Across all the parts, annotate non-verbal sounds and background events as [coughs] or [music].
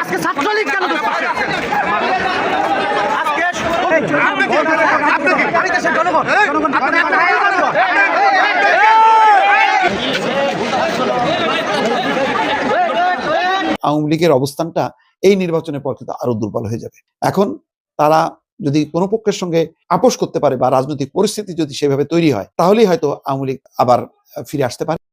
আজকে কেন আজকে আওয়ামী লীগের অবস্থানটা এই নির্বাচনের পর কিন্তু আরও দুর্বল হয়ে যাবে। এখন তারা যদি কোনো পক্ষের সঙ্গে আপোষ করতে পারে বা রাজনৈতিক পরিস্থিতি যদি সেভাবে তৈরি হয়, তাহলেই হয়তো আওয়ামী লীগ আবার ফিরে আসতে পারে।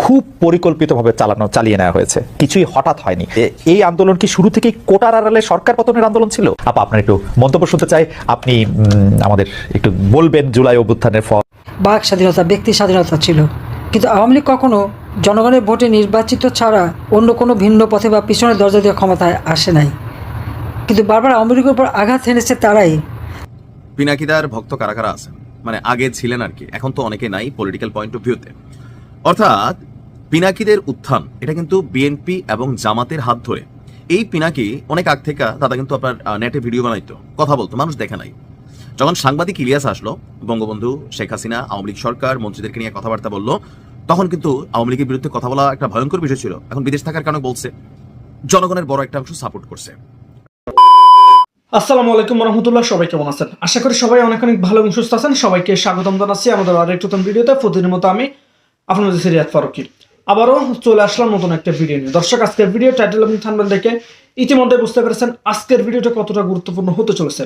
খুব পরিকল্পিতভাবে চালানো চালিয়ে নেওয়া হয়েছে। কিছুই হঠাৎ হয়নি। এই আন্দোলন কি শুরু থেকেই কোটার আড়ালে সরকার পতনের আন্দোলন ছিল? আপা আপনার একটু মন্তব্য শুনতে চাই। আপনি আমাদের একটু বলবেন জুলাই অভ্যুত্থানের ফল। বাক স্বাধীনতা ব্যক্তি স্বাধীনতা ছিল। কিন্তু আওয়ামী লীগ কখনো জনগণের ভোটে নির্বাচিত ছাড়া অন্য কোনো ভিন্ন পথে বা পিছনের দরজা দিয়ে ক্ষমতায় আসে নাই। কিন্তু বারবার আওয়ামী লীগের উপর আঘাত হেনেছে তারাই। পিনাকিদার ভক্ত কারা কারা আছেন? মানে আগে ছিলেন আর কি এখন তো অনেকে নাই পলিটিক্যাল পয়েন্ট অফ ভিউতে অর্থাৎ পিনাকিদের উত্থান, এটা কিন্তু বিএনপি এবং জামাতের হাত ধরে। এই পিনাকি অনেক আগ থেকে দাদা কিন্তু আপনার নেটে ভিডিও বানাইতো, কথা বলতো, মানুষ দেখে নাই। যখন সাংবাদিক ইলিয়াস আসলো, বঙ্গবন্ধু শেখ হাসিনা, আওয়ামী লীগ সরকার, মন্ত্রীদেরকে নিয়ে কথাবার্তা বলল, তখন কিন্তু আওয়ামী লীগের বিরুদ্ধে কথা বলা একটা ভয়ঙ্কর বিষয় ছিল। এখন বিদেশ থাকার কারণে বলছে, জনগণের বড় একটা অংশ সাপোর্ট করছে। আসসালামু আলাইকুম রহমতুল্লাহ সবাই কেমন আছেন? আশা করি সবাই অনেক অনেক ভালো এবং সুস্থ আছেন। সবাইকে স্বাগতম জানাচ্ছি আমাদের আরেক ভিডিওতে। প্রতিদিনের মতো আমি আপনাদের সিরিয়াত ফারুকি। আবারও চলে আসলাম নতুন একটা ভিডিও নিয়ে। দর্শক, আজকের ভিডিও টাইটেল এবং থানবেল দেখে ইতিমধ্যে বুঝতে পেরেছেন আজকের ভিডিওটা কতটা গুরুত্বপূর্ণ হতে চলেছে।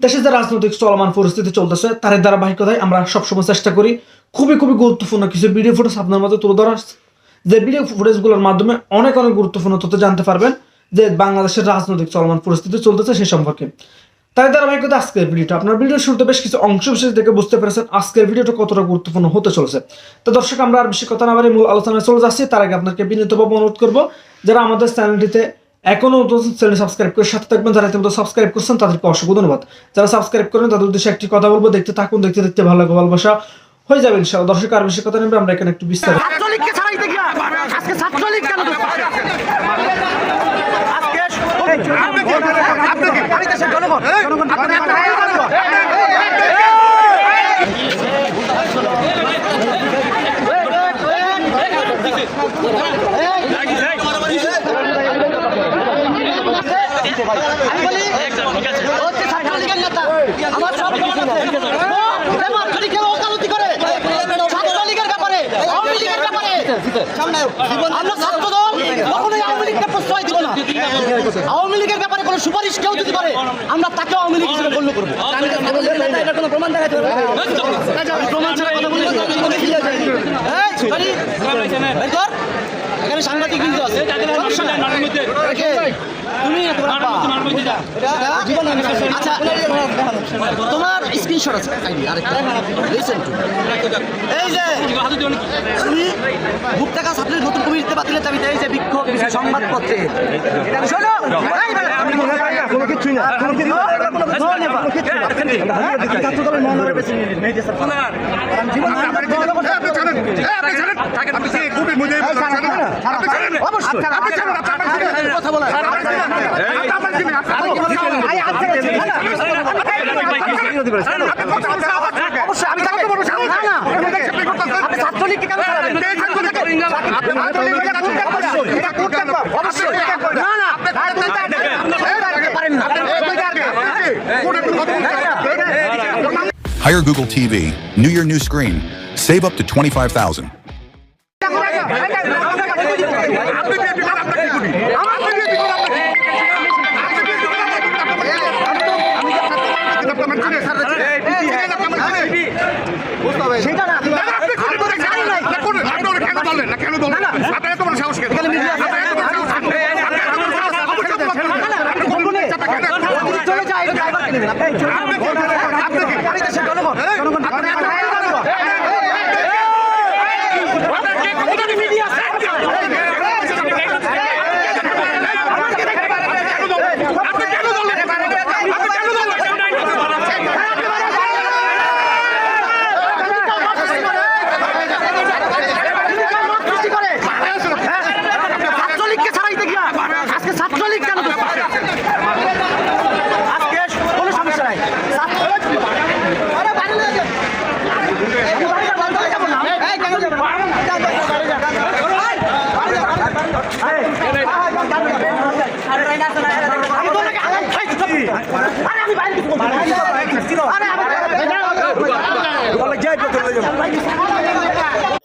দেশে যে রাজনৈতিক চলমান পরিস্থিতি চলতেছে তার ধারাবাহিকতায় আমরা সবসময় চেষ্টা করি খুবই খুবই গুরুত্বপূর্ণ কিছু ভিডিও ফুটেজ আপনার মাঝে তুলে ধরার। যে ভিডিও ফুটেজগুলোর মাধ্যমে অনেক অনেক গুরুত্বপূর্ণ তথ্য জানতে পারবেন যে বাংলাদেশের রাজনৈতিক চলমান পরিস্থিতি চলতেছে সে সম্পর্কে। তাই ধারাবাহিকতা আজকের ভিডিওটা আপনার ভিডিওর শুরুতে বেশ কিছু অংশ বিশেষ দেখে বুঝতে পেরেছেন আজকের ভিডিওটা কতটা গুরুত্বপূর্ণ হতে চলেছে। তো দর্শক, আমরা আর বেশি কথা না বাড়ি মূল আলোচনায় চলে যাচ্ছি। তার আগে আপনাকে বিনীতভাবে অনুরোধ করব, যারা আমাদের চ্যানেলটিতে এখনও চ্যানেল সাবস্ক্রাইব করে সাথে থাকবেন। যারা ইতিমধ্যে সাবস্ক্রাইব করছেন, তাদেরকে অসংখ্য ধন্যবাদ। যারা সাবস্ক্রাইব করেন, তাদের উদ্দেশ্যে একটি কথা বলব, দেখতে থাকুন, দেখতে দেখতে ভালো লাগে ভালোবাসা হয়ে যাবে ইনশাআল্লাহ। দর্শক, আর বেশি কথা নেবে আমরা এখানে একটু বিস্তারিত ছাত্রলীগকে ছাড়াইতে গিয়া আজকে ছাত্রলীগ কেন আজকে দেশের জনগণ জনগণ আমার সব ওকালতি করে ছাত্রলীগের ব্যাপারে আওয়ামী লীগের ব্যাপারে আমরা ছাত্র দল কখনোই আওয়ামী লীগকে প্রশ্রয় দিব না আওয়ামী লীগের ব্যাপারে কোনো সুপারিশ কেউ যদি করে আমরা তাকে আওয়ামী লীগ হিসেবে গণ্য করব প্রমাণ দেখাতে প্রমাণ ছাড়া কথা। এখানে সাংবাদিক কিন্তু আছে? তুমি আচ্ছা তোমার স্ক্রিনশট আছে? আইডি আরেকটা। লিসেন টু এই যে। তুমি ভুট্টাকা ছাত্রের নতুন কমিটিতে বাতিলের দাবিতে এই যে বিক্ষোভ সংবাদপত্রে। হয়। হ্যাঁ, জীবন আমি দল করবো না। অবশ্যই। কথা বলা অবশ্যই আমি তাকে না না আপনি ছাত্রলীগকে কেন ছাড়াবেন? অবশ্যই না না পারেন না Hire Google TV. New Year, new screen. Save up to 25000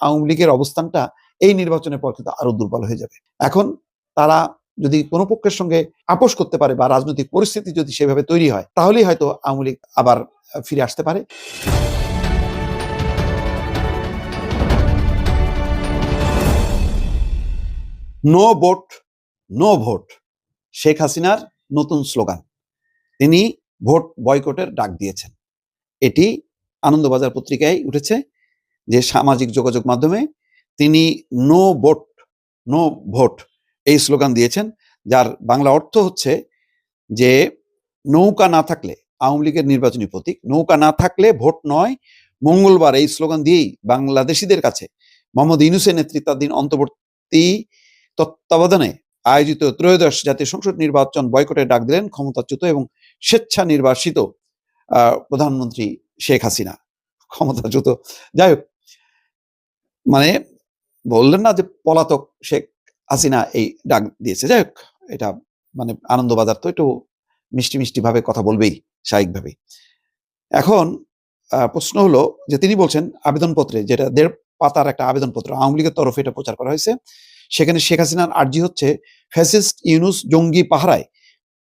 Awami লীগের অবস্থানটা এই নির্বাচনের পর কিন্তু আরও দুর্বল হয়ে যাবে। এখন তারা যদি কোন পক্ষের সঙ্গে আপোষ করতে পারে বা রাজনৈতিক পরিস্থিতি যদি সেভাবে তৈরি হয়, তাহলেই হয়তো আওয়ামী লীগ আবার ফিরে আসতে পারে। No vote no vote, Sheikh হাসিনার নতুন স্লোগান। তিনি ভোট বয়কটের ডাক দিয়েছেন। এটি আনন্দবাজার পত্রিকায় উঠেছে যে সামাজিক যোগাযোগ মাধ্যমে তিনি নো ভোট নো ভোট এই স্লোগান দিয়েছেন, যার বাংলা অর্থ হচ্ছে যে নৌকা না থাকলে আওয়ামী লীগের নির্বাচনী প্রতীক, নৌকা না থাকলে ভোট নয়। মঙ্গলবার এই স্লোগান দিয়েই বাংলাদেশিদের কাছে মোহাম্মদ ইউনুসের নেতৃত্বাধীন অন্তর্বর্তী তত্ত্বাবধানে আয়োজিত ত্রয়োদশ জাতীয় সংসদ নির্বাচন বয়কটের ডাক দিলেন ক্ষমতাচ্যুত এবং স্বেচ্ছা নির্বাসিত প্রধানমন্ত্রী শেখ হাসিনা। ক্ষমতাচ্যুত। যাই হোক মানে বললেন না যে পলাতক শেখ হাসিনা এই ডাক দিয়েছে। যাই হোক, এটা মানে আনন্দবাজার তো একটু মিষ্টি মিষ্টি ভাবে কথা বলবেই, স্বাভাবিকভাবেই। এখন প্রশ্ন হলো যে তিনি বলছেন আবেদনপত্রে, যেটা দেড় পাতার একটা আবেদনপত্র, আওয়ামী লীগের তরফে এটা প্রচার করা হয়েছে, সেখানে শেখ হাসিনার আর্জি হচ্ছে ফ্যাসিস্ট ইউনুস জঙ্গি পাহারায়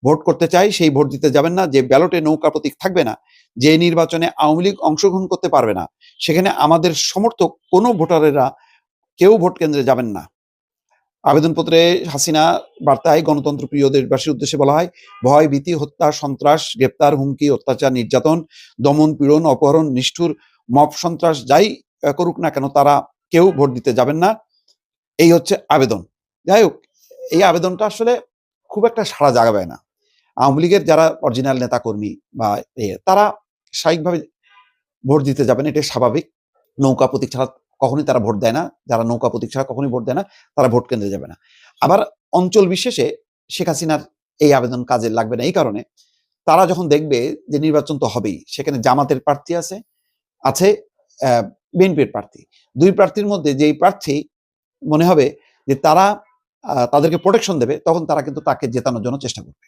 ভোট করতে চাই, সেই ভোট দিতে যাবেন না, যে ব্যালটে নৌকা প্রতীক থাকবে না, যে নির্বাচনে আওয়ামী লীগ অংশগ্রহণ করতে পারবে না, সেখানে আমাদের সমর্থক কোনো ভোটারেরা কেউ ভোট কেন্দ্রে যাবেন না। আবেদনপত্রে হাসিনা বার্তায় গণতন্ত্র প্রিয় দেশবাসীর উদ্দেশ্যে বলা হয়, ভয়, ভীতি, হত্যা, সন্ত্রাস, গ্রেপ্তার, হুমকি, অত্যাচার, নির্যাতন, দমন, পীড়ন, অপহরণ, নিষ্ঠুর, মব, সন্ত্রাস, যাই করুক না কেন, তারা কেউ ভোট দিতে যাবেন না। এই হচ্ছে আবেদন। যাই হোক, এই আবেদনটা আসলে খুব একটা সাড়া জাগাবে না। আওয়ামী লীগের যারা অরিজিনাল নেতাকর্মী বা তারা স্বাভাবিকভাবে ভোট দিতে যাবেন এটা স্বাভাবিক। নৌকা প্রতীক ছাড়া কখনোই তারা ভোট দেয় না। যারা নৌকা প্রতীক ছাড়া কখনোই ভোট দেয় না, তারা ভোট কেন্দ্রে যাবে না। আবার অঞ্চল বিশেষে শেখ হাসিনার এই আবেদন কাজে লাগবে না, এই কারণে তারা যখন দেখবে যে নির্বাচন তো হবেই, সেখানে জামাতের প্রার্থী আছে আছে বিএনপির প্রার্থী। দুই প্রার্থীর মধ্যে যেই প্রার্থী মনে হবে যে তারা তাদেরকে প্রোটেকশন দেবে, তখন তারা কিন্তু তাকে জেতানোর জন্য চেষ্টা করবে।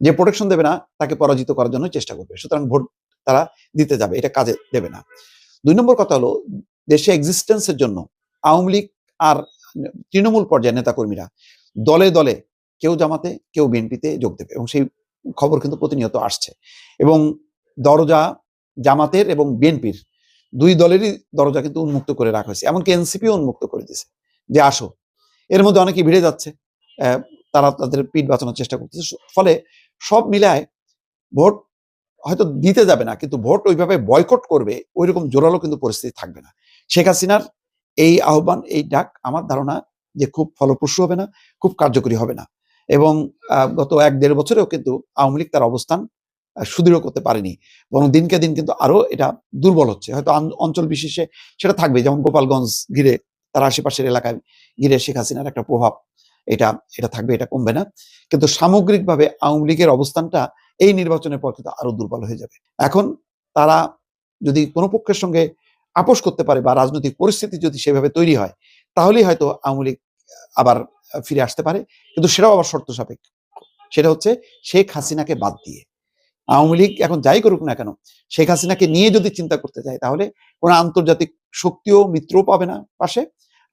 যে প্রোটেকশন দেবে না, তাকে পরাজিত করার জন্য চেষ্টা করবে। সুতরাং ভোট তারা দিতে যাবে, এটা কাজে দেবে না। দুই নম্বর কথা হলো, দেশে এক্সিস্টেন্সের জন্য আওয়ামী লীগ আর তৃণমূল পর্যায়ের নেতাকর্মীরা দলে দলে কেউ জামাতে, কেউ বিএনপিতে যোগ দেবে এবং সেই খবর কিন্তু প্রতিনিয়ত আসছে। এবং দরজা জামাতের এবং বিএনপির দুই দলেরই দরজা কিন্তু উন্মুক্ত করে রাখা হয়েছে। এমনকি এনসিপিও উন্মুক্ত করে দিয়েছে যে আসো, এর মধ্যে অনেকে ভিড়ে যাচ্ছে। তারা তাদের পিঠ বাঁচানোর চেষ্টা করতেছে। ফলে সব মিলায় ভোট হয়তো দিতে যাবে না, কিন্তু ভোট ওইভাবে বয়কট করবে, ওইরকম জোরালো কিন্তু পরিস্থিতি থাকবে না। শেখ হাসিনার এই আহ্বান, এই ডাক আমার ধারণা যে খুব ফলপ্রসূ হবে না, খুব কার্যকরী হবে না। এবং গত এক দেড় বছরেও কিন্তু আওয়ামী লীগ তার অবস্থান সুদৃঢ় করতে পারেনি। বরং দিনকে দিন কিন্তু আরও এটা দুর্বল হচ্ছে। হয়তো অঞ্চল বিশেষে সেটা থাকবে, যেমন গোপালগঞ্জ ঘিরে, তার আশেপাশের এলাকায় ঘিরে শেখ হাসিনার একটা প্রভাব। এটা এটা থাকবে, এটা কমবে না। কিন্তু সামগ্রিকভাবে আওয়ামী লীগের অবস্থানটা এই নির্বাচনের পর কিন্তু আরও দুর্বল হয়ে যাবে। এখন তারা যদি কোনো পক্ষের সঙ্গে আপোষ করতে পারে বা রাজনৈতিক পরিস্থিতি যদি সেভাবে তৈরি হয়, তাহলেই হয়তো আওয়ামী লীগ আবার ফিরে আসতে পারে। কিন্তু সেটাও আবার শর্ত সাপেক্ষ। সেটা হচ্ছে শেখ হাসিনাকে বাদ দিয়ে। আওয়ামী লীগ এখন যাই করুক না কেন, শেখ হাসিনাকে নিয়ে যদি চিন্তা করতে যায় তাহলে কোনো আন্তর্জাতিক শক্তিও মিত্রও পাবে না পাশে।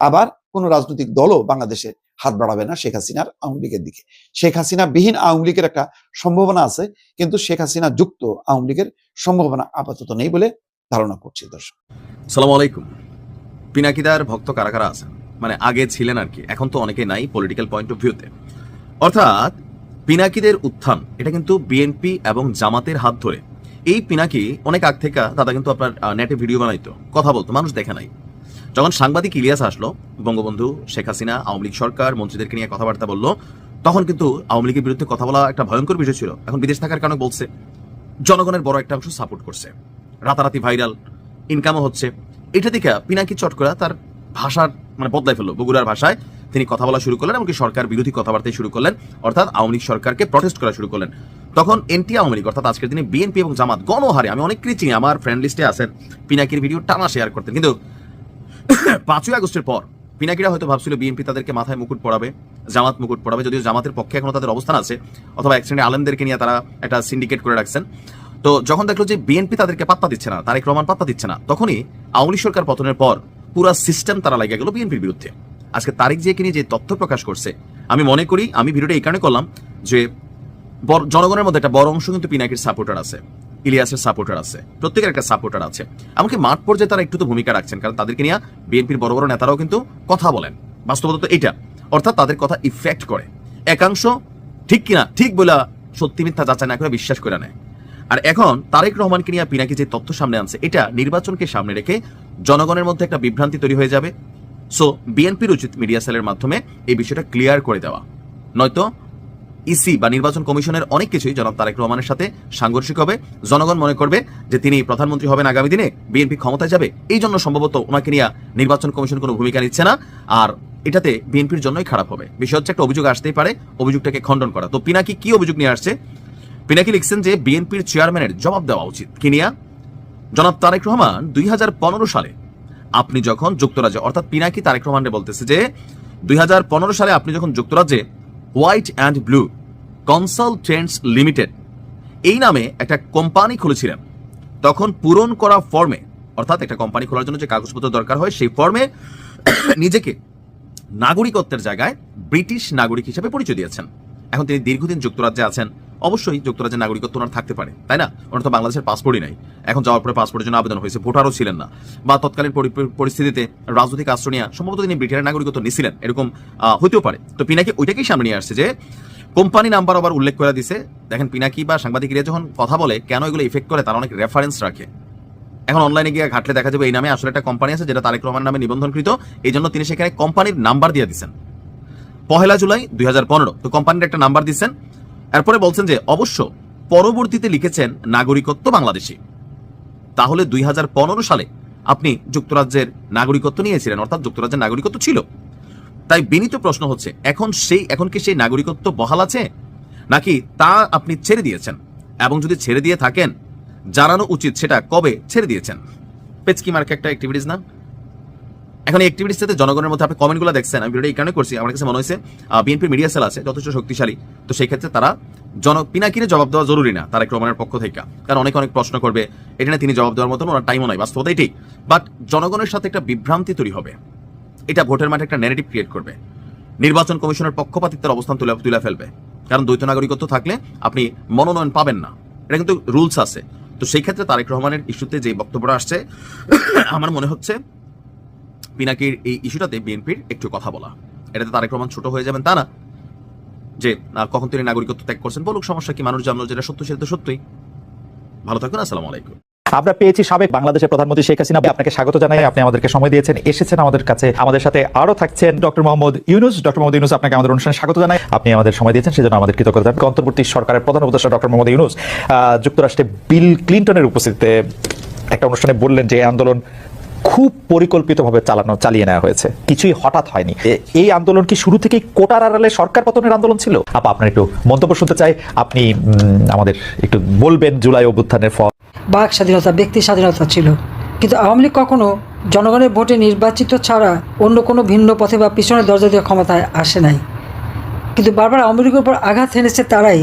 আবার কোনো রাজনৈতিক দলও বাংলাদেশে হাত বাড়াবে না শেখ হাসিনার আওয়ামী লীগের দিকে। শেখ হাসিনা বিহীন আওয়ামী লীগের একটা সম্ভাবনা আছে, কিন্তু শেখ হাসিনা যুক্ত আওয়ামী লীগের সম্ভাবনা আপাতত নেই বলে ধারণা করছি দর্শক। সালাম আলাইকুম। পিনাকিদার ভক্ত কারা কারা আছেন? মানে আগে ছিলেন আর কি, এখন তো অনেকে নাই পলিটিক্যাল পয়েন্ট অফ ভিউতে অর্থাৎ পিনাকিদের উত্থান, এটা কিন্তু বিএনপি এবং জামাতের হাত ধরে। এই পিনাকি অনেক আগ থেকে দাদা কিন্তু আপনার নেটে ভিডিও বানাইতো, কথা বলতো, মানুষ দেখে নাই। যখন সাংবাদিক ইলিয়াস আসলো, বঙ্গবন্ধু, শেখ হাসিনা, আওয়ামী লীগ সরকার, মন্ত্রীদেরকে নিয়ে কথাবার্তা বলল, তখন কিন্তু আওয়ামী লীগের বিরুদ্ধে কথা বলা একটা ভয়ঙ্কর বিষয় ছিল। এখন বিদেশ থাকার কারণে বলছে, জনগণের বড় একটা অংশ সাপোর্ট করছে। রাতারাতি ভাইরাল ইনকামও হচ্ছে। এটা দেখে পিনাকি চটকরা তার ভাষার মানে বদলাই ফেলল। বগুড়ার ভাষায় তিনি কথা বলা শুরু করলেন, এমনকি সরকার বিরোধী কথাবার্তায় শুরু করলেন। অর্থাৎ আওয়ামী লীগ সরকারকে প্রটেস্ট করা শুরু করলেন। তখন এনটি আওয়ামী লীগ, অর্থাৎ আজকের দিনে বিএনপি এবং জামাত গণহারে, আমি অনেক চিনি, আমার ফ্রেন্ড লিস্টে আছেন, পিনাকির ভিডিও টানা শেয়ার করতেন। কিন্তু [coughs] পাঁচই আগস্টের পর পিনাকিরা হয়তো ভাবছিল বিএনপি তাদেরকে মাথায় মুকুট পড়াবে জামাত মুকুট পড়াবে যদিও জামাতের পক্ষে এখনও তাদের অবস্থান আছে, অথবা এক শ্রেণির আলেমদেরকে নিয়ে তারা একটা সিন্ডিকেট করে রাখছেন। তো যখন দেখল যে বিএনপি তাদেরকে পাত্তা দিচ্ছে না, তারেক রহমান পাত্তা দিচ্ছে না, তখনই আওয়ামী সরকার পতনের পর পুরো সিস্টেম তারা লাগিয়ে গেল বিএনপির বিরুদ্ধে। আজকে তারিখ জিয়াকে নিয়ে যে তথ্য প্রকাশ করছে, আমি মনে করি, আমি ভিডিওটা এই কারণে করলাম যে জনগণের মধ্যে একটা বড় অংশ কিন্তু পিনাকির সাপোর্টার আছে। ইলিয়াসের সাপোর্টার আছে। প্রত্যেকের একটা সাপোর্টার আছে। এমনকি মাঠ পর্যায়ে তারা একটু তো ভূমিকা রাখছেন, কারণ তাদেরকে নিয়ে বিএনপির বড় বড় নেতারাও কিন্তু কথা বলেন। বাস্তবতা তো এটা অর্থাৎ তাদের কথা ইফেক্ট করে। একাংশ ঠিক কিনা, ঠিক বলে সত্যি মিথ্যা যাচাই না করে বিশ্বাস করে নেয়। আর এখন তারেক রহমানকে নিয়ে পিনাকি যে তথ্য সামনে আনছে, এটা নির্বাচনকে সামনে রেখে জনগণের মধ্যে একটা বিভ্রান্তি তৈরি হয়ে যাবে। সো বিএনপির উচিত মিডিয়া সেলের মাধ্যমে এই বিষয়টা ক্লিয়ার করে দেওয়া। নয়তো ইসি বা নির্বাচন কমিশনের অনেক কিছুই জনাব তারেক রহমানের সাথে সাংঘর্ষিক হবে। জনগণ মনে করবে যে তিনি প্রধানমন্ত্রী হবেন আগামী দিনে, বিএনপি ক্ষমতায় যাবে। এই জন্য সম্ভবত ওনাকে নিয়ে নির্বাচন কমিশন কোনো ভূমিকা নিচ্ছে না। আর এটাতে বিএনপির জন্যই খারাপ হবে। বিষয় হচ্ছে একটা অভিযোগ আসতেই পারে, অভিযোগটাকে খণ্ডন করা। তো পিনাকি কি অভিযোগ নিয়ে আসছে? পিনাকি লিখছেন যে বিএনপির চেয়ারম্যানের জবাব দেওয়া উচিত। কি নিয়া? জনাব তারেক রহমান দুই হাজার পনেরো সালে আপনি যখন যুক্তরাজ্যে অর্থাৎ পিনাকি তারেক রহমানকে বলতেছে যে, দুই হাজার পনেরো সালে আপনি যখন যুক্তরাজ্যে white and blue consultants limited. এই নামে একটা কোম্পানি খুলেছিলেন। তখন পূরণ করা ফর্মে, অর্থাৎ একটা কোম্পানি খোলার জন্য যে কাগজপত্র দরকার হয়, সেই ফর্মে [coughs] নিজেকে নাগরিকত্বের জায়গায় ব্রিটিশ নাগরিক হিসেবে পরিচয় দিয়েছেন। এখন তিনি দীর্ঘদিন যুক্তরাজ্যে আছেন। অবশ্যই যুক্তরাজ্যের নাগরিকত্ব ওনার থাকতে পারে, তাই না? ওনার তো বাংলাদেশের পাসপোর্টই নাই। এখন যাওয়ার পরে পাসপোর্টের জন্য আবেদন হয়েছে, ভোটারও ছিলেন না। বা তৎকালীন পরিস্থিতিতে রাজনৈতিক আশ্রয় নিয়ে, সম্ভবত তিনি ব্রিটেনের নাগরিকত্ব নিছিলেন এরকম হতেও পারে। তো পিনাকি ওইটাকেই সামনে নিয়ে আসছে যে, কোম্পানি নাম্বার আবার উল্লেখ করে দিছে, দেখেন পিনাকি বা সাংবাদিকরা যখন কথা বলে, কেন এগুলো ইফেক্ট করে, তারা অনেক রেফারেন্স রাখে। এখন অনলাইনে গিয়ে ঘাটলে দেখা যাবে এই নামে আসলে একটা কোম্পানি আছে, যেটা তারেক রহমান নামে নিবন্ধনকৃত এই জন্য তিনি সেখানে কোম্পানির নাম্বার দিয়ে দিচ্ছেন পহেলা জুলাই দুই হাজার পনেরো, তো কোম্পানির একটা নাম্বার দিচ্ছেন এরপরে বলছেন যে, অবশ্য পরবর্তীতে লিখেছেন নাগরিকত্ব বাংলাদেশি। তাহলে দুই হাজার পনেরো সালে আপনি যুক্তরাজ্যের নাগরিকত্ব নিয়েছিলেন, অর্থাৎ যুক্তরাজ্যের নাগরিকত্ব ছিল। তাই বিনীত প্রশ্ন হচ্ছে, এখন সেই, এখন কি সেই নাগরিকত্ব বহাল আছে? নাকি তা আপনি ছেড়ে দিয়েছেন? এবং যদি ছেড়ে দিয়ে থাকেন, জানানো উচিত সেটা কবে ছেড়ে দিয়েছেন? পেচকি মার্কে একটা অ্যাক্টিভিটিস না? এখন এই অ্যাক্টিভিটির সাথে জনগণের মধ্যে আপনি কমেন্টগুলো দেখছেন, আমি ভিডিওটা এই কারণে করছি। আমার কাছে মনে হয়েছে বিএনপি মিডিয়া সেল আছে, যথেষ্ট শক্তিশালী। তো সেই ক্ষেত্রে তারা জন, পিনাকিরে জবাব দেওয়া জরুরি না, তারেক রহমানের পক্ষ থেকে। কারণ অনেক অনেক প্রশ্ন করবে, এটা নিয়ে তিনি জবাব দেওয়ার মতন ওনার টাইমও নাই বাস্তবতা ঠিক। বাট জনগণের সাথে একটা বিভ্রান্তি তৈরি হবে। এটা ভোটের মাঠে একটা নেগেটিভ ক্রিয়েট করবে। নির্বাচন কমিশনের পক্ষপাতিত্বের অবস্থান তুলে তুলে ফেলবে। কারণ দ্বৈত নাগরিকত্ব থাকলে আপনি মনোনয়ন পাবেন না। এটা কিন্তু রুলস আছে। তো সেই ক্ষেত্রে তারেক রহমানের ইস্যুতে যে বক্তব্যটা আসছে, আমার মনে হচ্ছে পিনাকির এই ইস্যুটাতে বিএনপির একটু কথা বলা। এটাতে তারেক রহমান ছোট হয়ে যাবেন তা না। যে কখন তিনি নাগরিকত্ব ত্যাগ করছেন বলুক, সমস্যা কি? মানুষ জানলো যেটা সত্য, সেটা তো সত্যই। ভালো থাকুন, আসসালামু আলাইকুম। আমরা পেয়েছি সাবেক বাংলাদেশের প্রধানমন্ত্রী শেখ হাসিনা। আপনাকে স্বাগত জানাই। আপনি আমাদেরকে সময় দিয়েছেন, এসেছেন আমাদের কাছে। আমাদের সাথে আরও থাকছেন ডক্টর মোহাম্মদ ইউনুস। ডক্টর মোহাম্মদ ইউনুস, আপনাকে আমাদের অনুষ্ঠানে স্বাগত জানাই। আপনি আমাদের সময় দিয়েছেন, সেজন্য আমাদের কৃতজ্ঞতা। অন্তর্বর্তী সরকারের প্রধান উপদেষ্টা ডক্টর মোহাম্মদ ইউনুস যুক্তরাষ্ট্রে বিল ক্লিন্টনের উপস্থিতিতে একটা অনুষ্ঠানে বললেন যে আন্দোলন খুব পরিকল্পিতভাবে চালানো, চালিয়ে নেওয়া হয়েছে। কিছুই হঠাৎ হয়নি। এই আন্দোলন কি শুরু থেকেই কোটার আড়ালে সরকার পতনের আন্দোলন ছিল? আপা, আপনার একটু মন্তব্য শুনতে চাই। আপনি আমাদের একটু বলবেন জুলাই অভ্যুত্থানের ফল। বাক স্বাধীনতা, ব্যক্তি স্বাধীনতা ছিল। কিন্তু আওয়ামী লীগ কখনো জনগণের ভোটে নির্বাচিত ছাড়া অন্য কোনো ভিন্ন পথে বা পিছনের দরজা দিয়ে ক্ষমতায় আসে নাই। কিন্তু বারবার আওয়ামী লীগের উপর আঘাত এনেছে তারাই,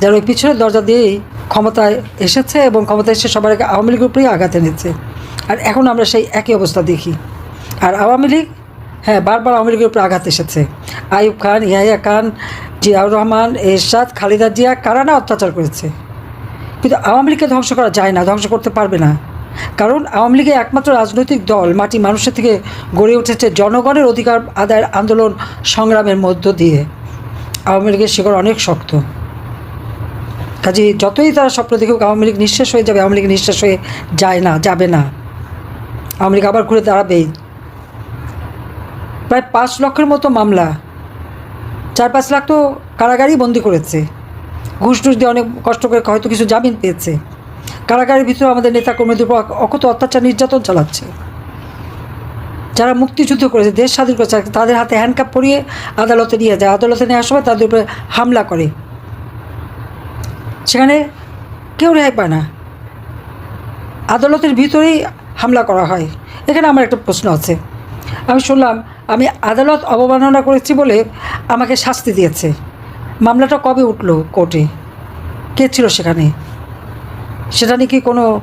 যারা ওই পিছনের দরজা দিয়েই ক্ষমতায় এসেছে এবং ক্ষমতায় এসে সবার আগে আওয়ামী লীগের উপরেই আঘাত এনেছে। আর এখন আমরা সেই একই অবস্থা দেখি। আর আওয়ামী লীগ হ্যাঁ বারবার আওয়ামী লীগের উপর আঘাত এসেছে। আইয়ুব খান, ইয়াহিয়া খান, জিয়াউর রহমান, এরশাদ, খালিদা জিয়া, কারা না অত্যাচার করেছে? কিন্তু আওয়ামী লীগকে ধ্বংস করা যায় না, ধ্বংস করতে পারবে না। কারণ আওয়ামী লীগের একমাত্র রাজনৈতিক দল মাটি মানুষের থেকে গড়ে উঠেছে জনগণের অধিকার আদায়ের আন্দোলন সংগ্রামের মধ্য দিয়ে। আওয়ামী লীগের শিকড় অনেক শক্ত। কাজে যতই তারা স্বপ্ন দেখুক, আওয়ামী লীগ নিঃশেষ হয়ে যাবে, আওয়ামী লীগ নিঃশেষ হয়ে যায় না, যাবে না। লীগ আবার ঘুরে দাঁড়াবেই প্রায় পাঁচ লক্ষের মতো মামলা, চার পাঁচ লাখ তো কারাগারেই বন্দি করেছে। ঘুষ টুস দিয়ে অনেক কষ্ট করে হয়তো কিছু জামিন পেয়েছে। কারাগারের ভিতরে আমাদের নেতা কর্মীদের উপর অকত অত্যাচার নির্যাতন চালাচ্ছে। যারা মুক্তিযুদ্ধ করেছে, দেশ স্বাধীন করেছে, তাদের হাতে হ্যান্ডকাপ পরিয়ে আদালতে নিয়ে যায়। আদালতে নেওয়ার সময় তাদের উপরে হামলা করে। সেখানে কেউ রেহাই পায় না। আদালতের ভিতরেই হামলা করা হয়। এখানে আমার একটা প্রশ্ন আছে। আমি শুনলাম, আমি আদালত অবমাননা করেছি বলে আমাকে শাস্তি দিয়েছে। মামলাটা কবে উঠল কোর্টে? কে ছিল সেখানে? সেটা নিয়ে কি কোনো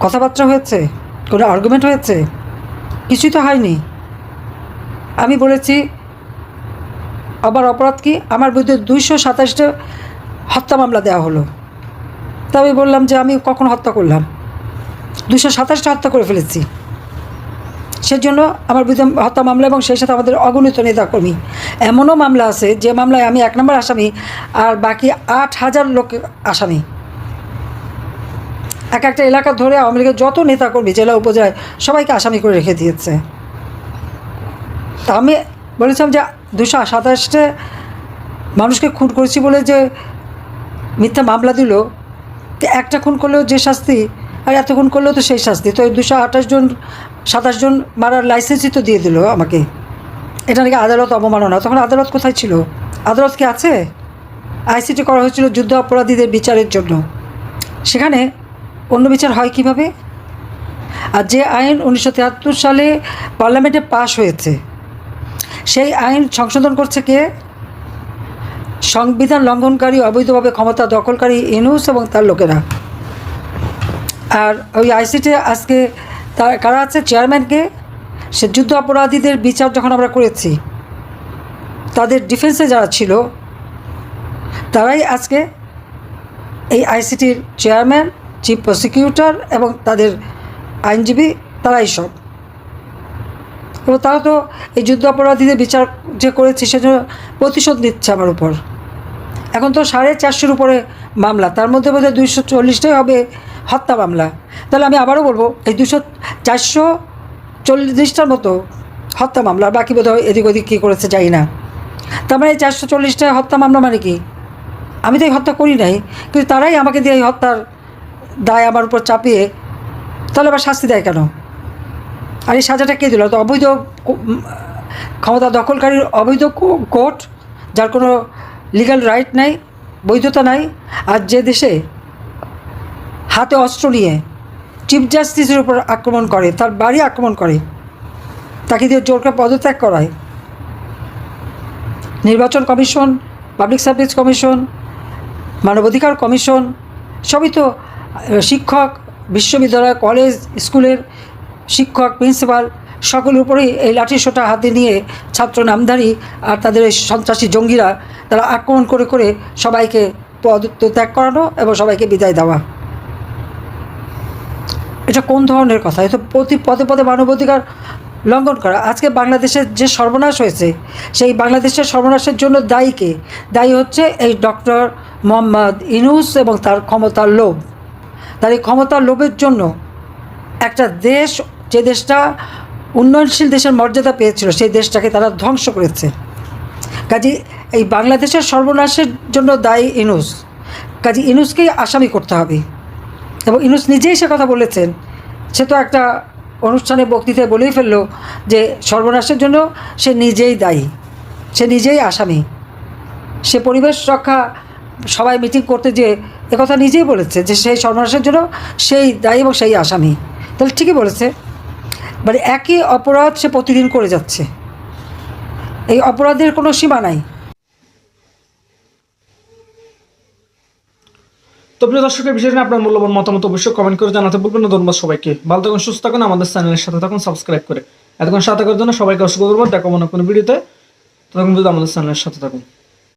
কথাবার্তা হয়েছে? কোনো আর্গুমেন্ট হয়েছে? কিছুই তো হয়নি। আমি বলেছি আবার অপরাধ কি? আমার বিরুদ্ধে দুইশো সাতাশটা হত্যা মামলা দেওয়া হলো। তবে বললাম যে আমি কখন হত্যা করলাম? দুশো সাতাশটা হত্যা করে ফেলেছি। সেজন্য আমার বিরুদ্ধে হত্যা মামলা এবং সেই সাথে আমাদের অগণিত নেতাকর্মী। এমনও মামলা আছে, যে মামলায় আমি এক নম্বর আসামি আর বাকি আট হাজার লোক আসামি। এক একটা এলাকা ধরে আওয়ামী লীগের যত নেতাকর্মী জেলা, উপজেলায় সবাইকে আসামি করে রেখে দিয়েছে। তা আমি বলেছিলাম যে দুশো সাতাশটা মানুষকে খুন করেছি বলে যে মিথ্যা মামলা দিল একটা খুন করলেও যে শাস্তি আর এতক্ষণ করলেও তো সেই শাস্তি। তো দুশো আঠাশ জন, সাতাশ জন মারার লাইসেন্সই তো দিয়ে দিল আমাকে। এটা নাকি আদালত অবমাননা। তখন আদালত কোথায় ছিল? আদালত কি আছে? আইসিটি করা হয়েছিল যুদ্ধ অপরাধীদের বিচারের জন্য। সেখানে অন্য বিচার হয় কীভাবে? আর যে আইন উনিশশো তিয়াত্তর সালে পার্লামেন্টে পাশ হয়েছে, সেই আইন সংশোধন করছে কে? সংবিধান লঙ্ঘনকারী, অবৈধভাবে ক্ষমতা দখলকারী ইনুস এবং তার লোকেরা। আর ওই আইসিটি আজকে তার কারা আছে? চেয়ারম্যানকে সে যুদ্ধ অপরাধীদের বিচার যখন আমরা করেছি, তাদের ডিফেন্সে যারা ছিল, তারাই আজকে এই আইসিটির চেয়ারম্যান চিফ প্রসিকিউটর এবং তাদের আইনজীবী, তারাই সব। এবং তারা তো এই যুদ্ধ অপরাধীদের বিচার যে করেছে, সেজন্য প্রতিশোধ নিচ্ছে আমার উপর। এখন তো সাড়ে চারশোর উপরে মামলা, তার মধ্যে বোধহয় দুইশো চল্লিশটাই হবে হত্যা মামলা তাহলে আমি আবারও বলব, এই দুশো, চারশো চল্লিশটার মতো হত্যা মামলা বাকি বোধহয় এদিক ওদিক কী করেছে জানি না। তার মানে এই চারশো চল্লিশটা হত্যা মামলা মানে কি? আমি তো এই হত্যা করি নাই, কিন্তু তারাই আমাকে দিয়ে এই হত্যার দায় আমার উপর চাপিয়ে, তাহলে আবার শাস্তি দেয় কেন? আর এই সাজাটা কে দিল? তো অবৈধ ক্ষমতা দখলকারীর অবৈধ কোর্ট, যার কোনো লিগ্যাল রাইট নাই, বৈধতা নাই, আর যে দেশে হাতে অস্ত্র নিয়ে চিফ জাস্টিসের উপর আক্রমণ করে, তার বাড়ি আক্রমণ করে, তাকে দিয়ে জোর করে পদত্যাগ করায়। নির্বাচন কমিশন, পাবলিক সার্ভিস কমিশন, মানবাধিকার কমিশন, সবই তো শিক্ষক, বিশ্ববিদ্যালয়, কলেজ, স্কুলের শিক্ষক, প্রিন্সিপাল সকলের উপরেই এই লাঠি সোটা হাতে নিয়ে ছাত্র নামধারী আর তাদের এই সন্ত্রাসী জঙ্গিরা, তারা আক্রমণ করে করে সবাইকে পদ ত্যাগ করানো এবং সবাইকে বিদায় দেওয়া। এটা কোন ধরনের কথা? এটা প্রতি পদে পদে মানবাধিকার লঙ্ঘন করা। আজকে বাংলাদেশের যে সর্বনাশ হয়েছে, সেই বাংলাদেশের সর্বনাশের জন্য দায়ী কে? দায়ী হচ্ছে এই ডক্টর মোহাম্মদ ইনুস এবং তার ক্ষমতার লোভ। তার এই ক্ষমতার লোভের জন্য একটা দেশ, যে দেশটা উন্নয়নশীল দেশের মর্যাদা পেয়েছিল, সেই দেশটাকে তারা ধ্বংস করেছে। কাজী এই বাংলাদেশের সর্বনাশের জন্য দায়ী ইনুস কাজী ইনুসকেই আসামি করতে হবে। এবং ইনুস নিজেই সে কথা বলেছেন সে তো একটা অনুষ্ঠানে বক্তৃতায় বলেই ফেলল যে সর্বনাশের জন্য সে নিজেই দায়ী, সে নিজেই আসামি। সে পরিবেশ রক্ষা, সবাই মিটিং করতে যে একথা নিজেই বলেছে যে সেই সর্বনাশের জন্য সেই দায়ী এবং সেই আসামি। তাহলে ঠিকই বলেছে। মানে একই অপরাধ সে প্রতিদিন করে যাচ্ছে। এই অপরাধের কোনো সীমা নাই। তো প্রিয় দর্শকের বিষয় আপনার মূল্যবান মতামত অবশ্যই কমেন্ট করে জানাতে বলবেন না। ধন্যবাদ সবাইকে। ভালো থাকুন, সুস্থ থাকুন, আমাদের চ্যানেলের সাথে থাকুন সাবস্ক্রাইব করে। এতক্ষণ সাথে থাকার জন্য সবাইকে অসুখ করব দেখো মনে কোনো ভিডিওতে। তখন আমাদের চ্যানেলের সাথে থাকুন।